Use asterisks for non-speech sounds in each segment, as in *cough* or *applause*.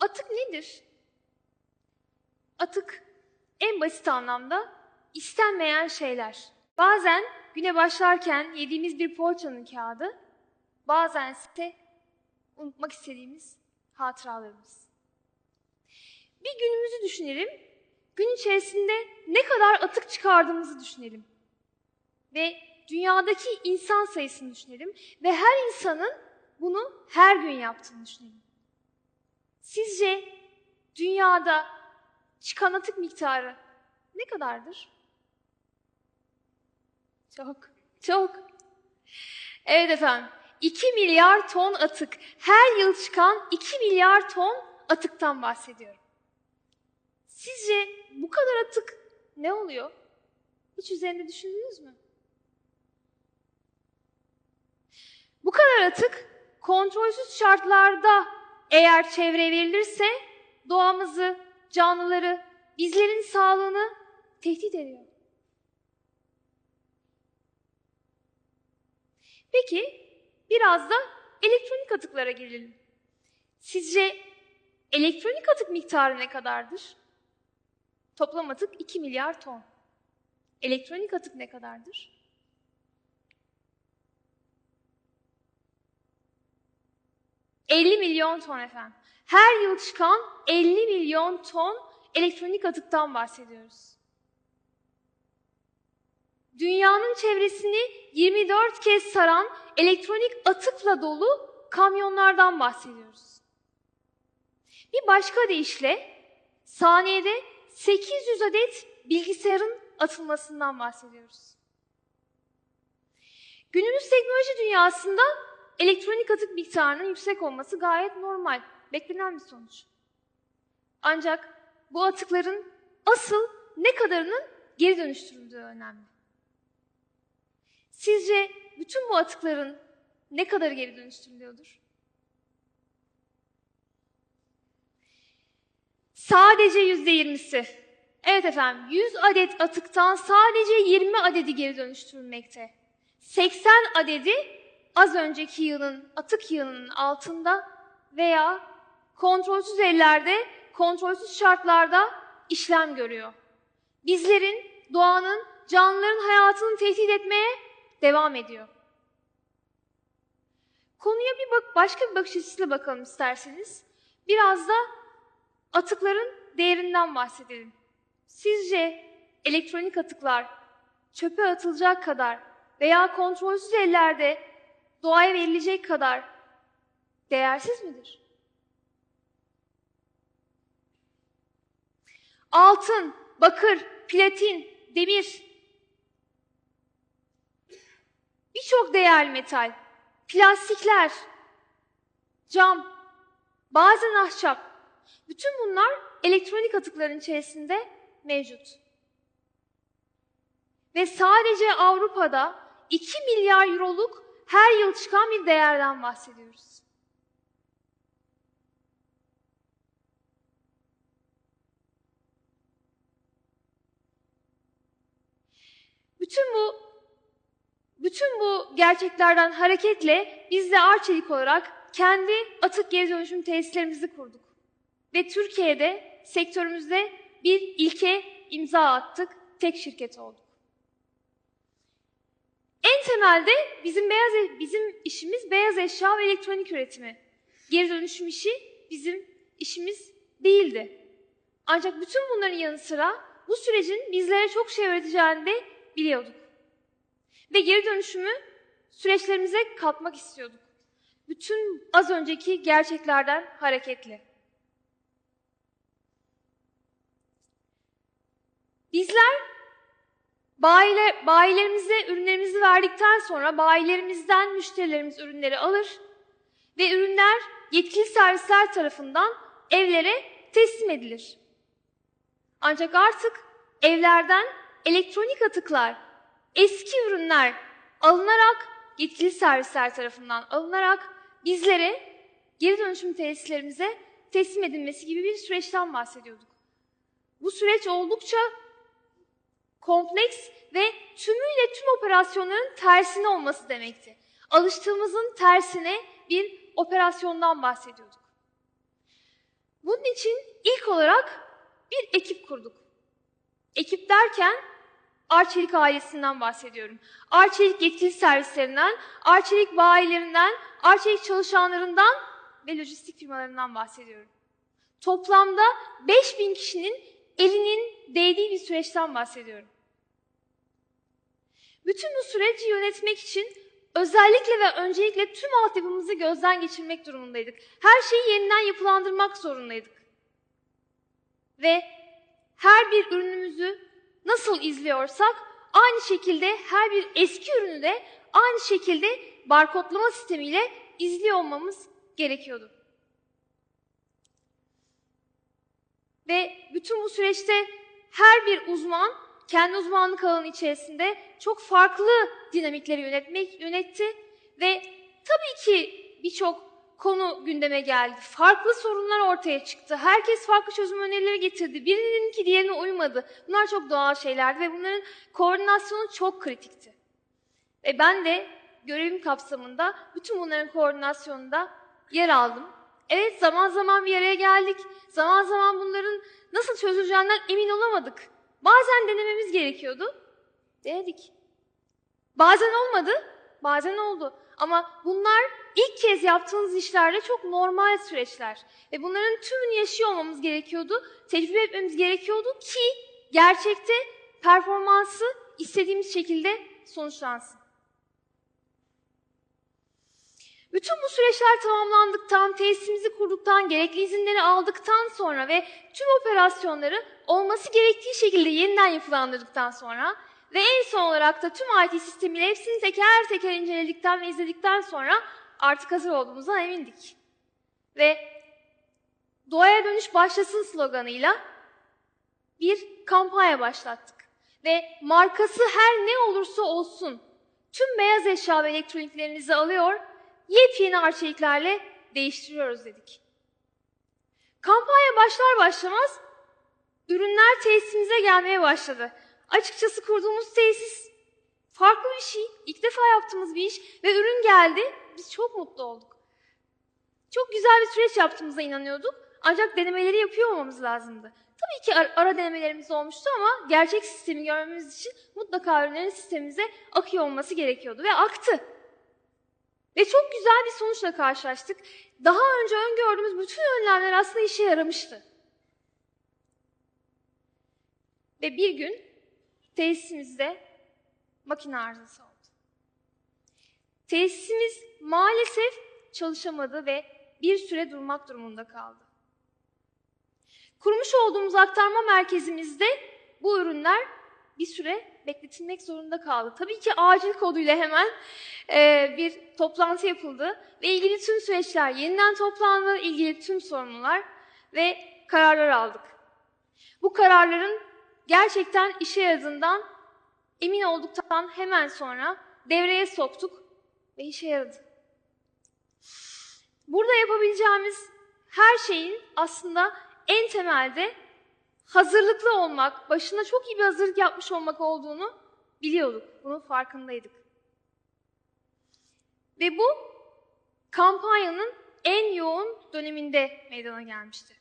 Atık nedir? Atık en basit anlamda istenmeyen şeyler. Bazen güne başlarken yediğimiz bir poğaçanın kağıdı, bazen ise unutmak istediğimiz hatıralarımız. Bir günümüzü düşünelim, gün içerisinde ne kadar atık çıkardığımızı düşünelim. Ve dünyadaki insan sayısını düşünelim ve her insanın bunu her gün yaptığını düşünelim. Sizce dünyada çıkan atık miktarı ne kadardır? Çok, çok. Evet efendim, 2 milyar ton atık. Her yıl çıkan 2 milyar ton atıktan bahsediyorum. Sizce bu kadar atık ne oluyor? Hiç üzerinde düşündünüz mü? Bu kadar atık kontrolsüz şartlarda eğer çevreye verilirse doğamızı, canlıları, bizlerin sağlığını tehdit ediyor. Peki biraz da elektronik atıklara gelelim. Sizce elektronik atık miktarı ne kadardır? Toplam atık 2 milyar ton. Elektronik atık ne kadardır? ...50 milyon ton efendim. Her yıl çıkan 50 milyon ton elektronik atıktan bahsediyoruz. Dünyanın çevresini 24 kez saran elektronik atıkla dolu kamyonlardan bahsediyoruz. Bir başka deyişle saniyede 800 adet bilgisayarın atılmasından bahsediyoruz. Günümüz teknoloji dünyasında elektronik atık miktarının yüksek olması gayet normal, beklenen bir sonuç. Ancak bu atıkların asıl ne kadarının geri dönüştürüldüğü önemli. Sizce bütün bu atıkların ne kadar geri dönüştürülüyordur? Sadece yüzde yirmisi. Evet efendim, 100 adet atıktan sadece 20 adedi geri dönüştürülmekte. 80 adedi az önceki yılın atık yığınının altında veya kontrolsüz ellerde, kontrolsüz şartlarda işlem görüyor. Bizlerin, doğanın, canlıların hayatını tehdit etmeye devam ediyor. Konuya bir bak başka bir bakış açısıyla bakalım isterseniz. Biraz da atıkların değerinden bahsedelim. Sizce elektronik atıklar çöpe atılacak kadar veya kontrolsüz ellerde doğaya verilecek kadar değersiz midir? Altın, bakır, platin, demir, birçok değerli metal, plastikler, cam, bazen ahşap, bütün bunlar elektronik atıkların içerisinde mevcut. Ve sadece Avrupa'da 2 milyar euroluk her yıl çıkan bir değerden bahsediyoruz. Bütün bu bütün bu gerçeklerden hareketle biz de Arçelik olarak kendi atık geri dönüşüm tesislerimizi kurduk. Ve Türkiye'de sektörümüzde bir ilke imza attık, tek şirket olduk. Temelde bizim beyaz e- bizim işimiz beyaz eşya ve elektronik üretimi. Geri dönüşüm işi bizim işimiz değildi. Ancak bütün bunların yanı sıra bu sürecin bizlere çok şey öğreteceğini de biliyorduk. Ve geri dönüşümü süreçlerimize katmak istiyorduk. Bütün az önceki gerçeklerden hareketli. Bizler bayile, bayilerimize ürünlerimizi verdikten sonra bayilerimizden müşterilerimiz ürünleri alır ve ürünler yetkili servisler tarafından evlere teslim edilir. Ancak artık evlerden elektronik atıklar, eski ürünler alınarak yetkili servisler tarafından alınarak bizlere geri dönüşüm tesislerimize teslim edilmesi gibi bir süreçten bahsediyorduk. Bu süreç oldukça kompleks ve tümüyle tüm operasyonların tersine olması demekti. Alıştığımızın tersine bir operasyondan bahsediyorduk. Bunun için ilk olarak bir ekip kurduk. Ekip derken Arçelik ailesinden bahsediyorum. Arçelik yetkili servislerinden, Arçelik bayilerinden, Arçelik çalışanlarından ve lojistik firmalarından bahsediyorum. Toplamda 5000 kişinin elinin değdiği bir süreçten bahsediyorum. Bütün bu süreci yönetmek için özellikle ve öncelikle tüm altyapımızı gözden geçirmek durumundaydık. Her şeyi yeniden yapılandırmak zorundaydık. Ve her bir ürünümüzü nasıl izliyorsak aynı şekilde her bir eski ürünü de aynı şekilde barkodlama sistemiyle izliyor olmamız gerekiyordu. Ve bütün bu süreçte her bir uzman kendi uzmanlık alanı içerisinde çok farklı dinamikleri yönetmek yönetti ve tabii ki birçok konu gündeme geldi. Farklı sorunlar ortaya çıktı. Herkes farklı çözüm önerileri getirdi. Birinin ki diğerine uymadı. Bunlar çok doğal şeylerdi ve bunların koordinasyonu çok kritikti. Ve ben de görevim kapsamında bütün bunların koordinasyonunda yer aldım. Evet zaman zaman bir araya geldik. Zaman zaman bunların nasıl çözüleceğinden emin olamadık. Bazen denememiz gerekiyordu. Denedik. Bazen olmadı, bazen oldu. Ama bunlar ilk kez yaptığınız işlerde çok normal süreçler. Ve bunların tümünü yaşıyor olmamız gerekiyordu, tecrübe etmemiz gerekiyordu ki gerçekte performansı istediğimiz şekilde sonuçlansın. Bütün bu süreçler tamamlandıktan, tesisimizi kurduktan, gerekli izinleri aldıktan sonra ve tüm operasyonları olması gerektiği şekilde yeniden yapılandırdıktan sonra ve en son olarak da tüm IT sistemiyle hepsini teker teker inceledikten ve izledikten sonra artık hazır olduğumuzdan emindik. Ve doğaya dönüş başlasın sloganıyla bir kampanya başlattık. Ve markası her ne olursa olsun tüm beyaz eşya ve elektroniklerinizi alıyor, yepyeni arçeliklerle değiştiriyoruz dedik. Kampanya başlar başlamaz ürünler tesisimize gelmeye başladı. Açıkçası kurduğumuz tesis farklı bir şey. İlk defa yaptığımız bir iş ve ürün geldi. Biz çok mutlu olduk. Çok güzel bir süreç yaptığımıza inanıyorduk. Ancak denemeleri yapıyor olmamız lazımdı. Tabii ki ara, denemelerimiz olmuştu ama gerçek sistemi görmemiz için mutlaka ürünlerin sistemimize akıyor olması gerekiyordu ve aktı. Ve çok güzel bir sonuçla karşılaştık. Daha önce öngördüğümüz bütün önlemler aslında işe yaramıştı. Ve bir gün tesisimizde makine arızası oldu. Tesisimiz maalesef çalışamadı ve bir süre durmak durumunda kaldı. Kurmuş olduğumuz aktarma merkezimizde bu ürünler bir süre bekletilmek zorunda kaldı. Tabii ki acil koduyla hemen e, bir toplantı yapıldı ve ilgili tüm süreçler yeniden toplandı, ilgili tüm sorumlular ve kararlar aldık. Bu kararların gerçekten işe yaradığından emin olduktan hemen sonra devreye soktuk ve işe yaradı. Burada yapabileceğimiz her şeyin aslında en temelde hazırlıklı olmak, başına çok iyi bir hazırlık yapmış olmak olduğunu biliyorduk. Bunun farkındaydık. Ve bu kampanyanın en yoğun döneminde meydana gelmişti.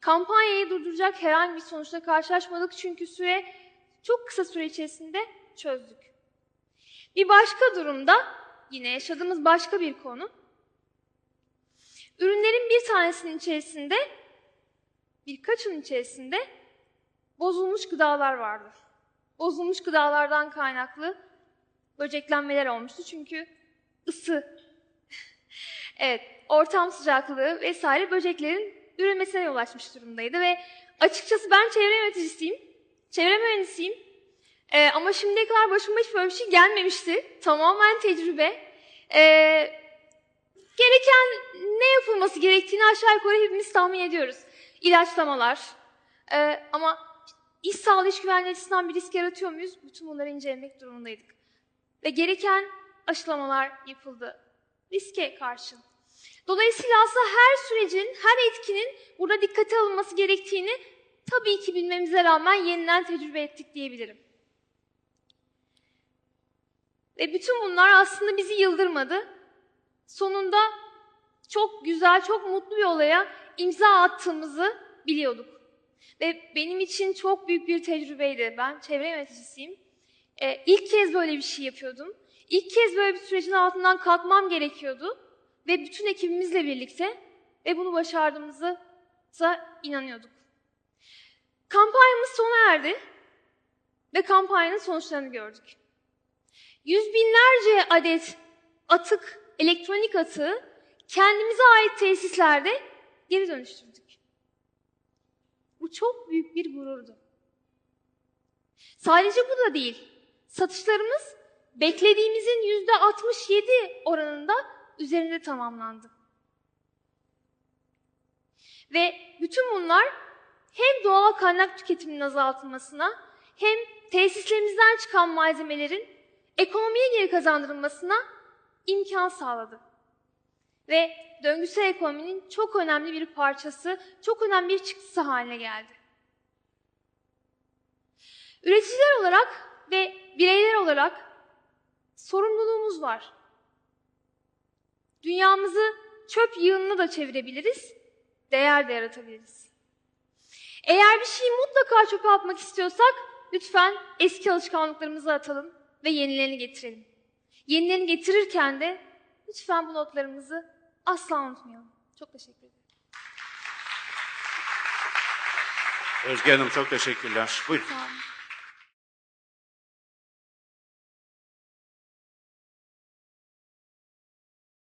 Kampanyayı durduracak herhangi bir sonuçla karşılaşmadık çünkü süre çok kısa süre içerisinde çözdük. Bir başka durumda yine yaşadığımız başka bir konu. Ürünlerin bir tanesinin içerisinde birkaçın içerisinde bozulmuş gıdalar vardı. Bozulmuş gıdalardan kaynaklı böceklenmeler olmuştu çünkü ısı, *laughs* evet ortam sıcaklığı vesaire böceklerin üremesine yol açmış durumdaydı ve açıkçası ben çevre yöneticisiyim, çevre mühendisiyim ee, ama şimdiye kadar başıma hiç böyle bir şey gelmemişti. Tamamen tecrübe. Ee, gereken ne yapılması gerektiğini aşağı yukarı hepimiz tahmin ediyoruz. İlaçlamalar. Ee, ama iş sağlığı, iş güvenliği açısından bir risk yaratıyor muyuz? Bütün bunları incelemek durumundaydık. Ve gereken aşılamalar yapıldı. Riske karşı. Dolayısıyla aslında her sürecin, her etkinin burada dikkate alınması gerektiğini tabii ki bilmemize rağmen yeniden tecrübe ettik diyebilirim. Ve bütün bunlar aslında bizi yıldırmadı. Sonunda çok güzel, çok mutlu bir olaya imza attığımızı biliyorduk. Ve benim için çok büyük bir tecrübeydi. Ben çevre yöneticisiyim. Ee, ilk kez böyle bir şey yapıyordum. İlk kez böyle bir sürecin altından kalkmam gerekiyordu. Ve bütün ekibimizle birlikte ve bunu başardığımıza inanıyorduk. Kampanyamız sona erdi ve kampanyanın sonuçlarını gördük. Yüz binlerce adet atık, elektronik atığı kendimize ait tesislerde geri dönüştürdük. Bu çok büyük bir gururdu. Sadece bu da değil. Satışlarımız beklediğimizin yüzde 67 oranında üzerinde tamamlandı. Ve bütün bunlar hem doğal kaynak tüketiminin azaltılmasına hem tesislerimizden çıkan malzemelerin ekonomiye geri kazandırılmasına imkan sağladı. Ve döngüsel ekonominin çok önemli bir parçası, çok önemli bir çıktısı haline geldi. Üreticiler olarak ve bireyler olarak sorumluluğumuz var. Dünyamızı çöp yığınına da çevirebiliriz, değer de yaratabiliriz. Eğer bir şeyi mutlaka çöpe atmak istiyorsak lütfen eski alışkanlıklarımızı atalım ve yenilerini getirelim. Yenilerini getirirken de lütfen bu notlarımızı asla unutmayalım. Çok teşekkür ederim. Özge Hanım çok teşekkürler. Buyurun. Sağ olun.